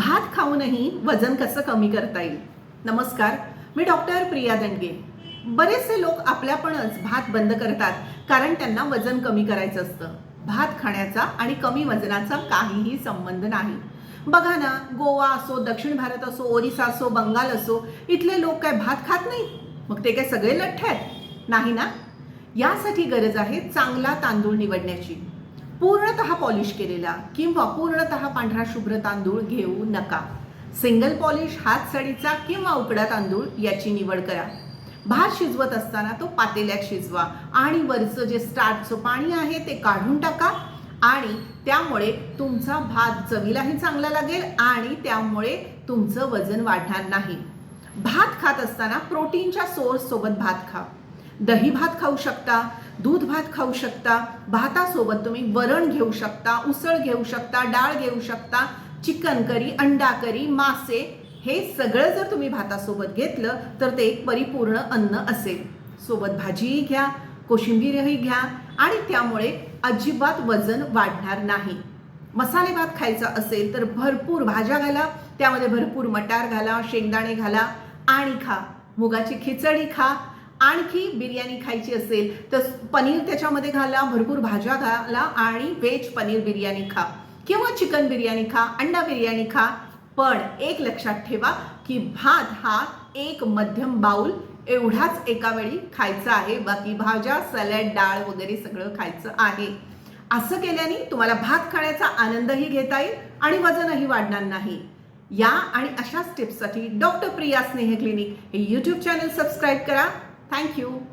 भात खाऊनही वजन कसं कमी करता येईल? नमस्कार मी डॉक्टर प्रिया दंडगे. बरेचसे लोक आपल्यापणच भात बंद करतात कारण त्यांना वजन कमी करायचं असतं. भात खाण्याचा आणि कमी वजनाचा काहीही संबंध नाही. बघा ना गोवा असो दक्षिण भारत असो ओरिसा असो बंगाल असो इथले लोक काय भात खात नाहीत मग ते काय सगळे लठ्ठ आहेत? नाही ना? यासाठी गरज आहे चांगला तांदूळ निवडण्याची. पूर्णतः पॉलिश केलेला किंवा पूर्णतः पांढरा शुभ्र तांदूळ घेऊ नका. सिंगल पॉलिश हात सडीचा किंवा उकडा तांदूळ याची निवड करा. भात शिजवत असताना तो पातेल्यात शिजवा आणि वरचं जे स्टार्टचं पाणी आहे ते काढून टाका आणि त्यामुळे तुमचा भात चवीलाही चांगला लागेल आणि त्यामुळे तुमचं वजन वाढणार नाही. भात खात असताना प्रोटीनच्या सोर्स सोबत भात खा. दही भात खाऊ शकता दूध भात खाऊ शकता भातासोबत तुम्ही वरण घेऊ शकता उसळ घेऊ शकता डाळ घेऊ शकता चिकन करी अंडा करी मासे हे सगळं जर तुम्ही भातासोबत घेतलं तर ते एक परिपूर्ण अन्न असेल. सोबत भाजीही घ्या कोशिंबीरही घ्या आणि त्यामुळे अजिबात वजन वाढणार नाही. मसाले भात खायचा असेल तर भरपूर भाज्या घाला त्यामध्ये भरपूर मटार घाला शेंगदाणे घाला आणि खा. मुगाची खिचडी खा आणखी बिर्याणी खायची असेल तर पनीर त्याच्यामध्ये घाला भरपूर भाज्या घाला आणि व्हेज पनीर बिर्याणी खा. किंवा चिकन बिर्याणी खा अंडा बिर्याणी खा. पण एक लक्षात ठेवा की भात हा एक मध्यम बाऊल एवढाच एका वेळी खायचा आहे. बाकी भाज्या सॅलड डाळ वगैरे सगळं खायचं आहे. असं केल्याने तुम्हाला भात खाण्याचा आनंदही घेता येईल आणि वजनही वाढणार नाही. या आणि अशाच टिप्ससाठी डॉक्टर प्रिया स्नेह क्लिनिक हे यूट्यूब चॅनल सबस्क्राईब करा. thank you.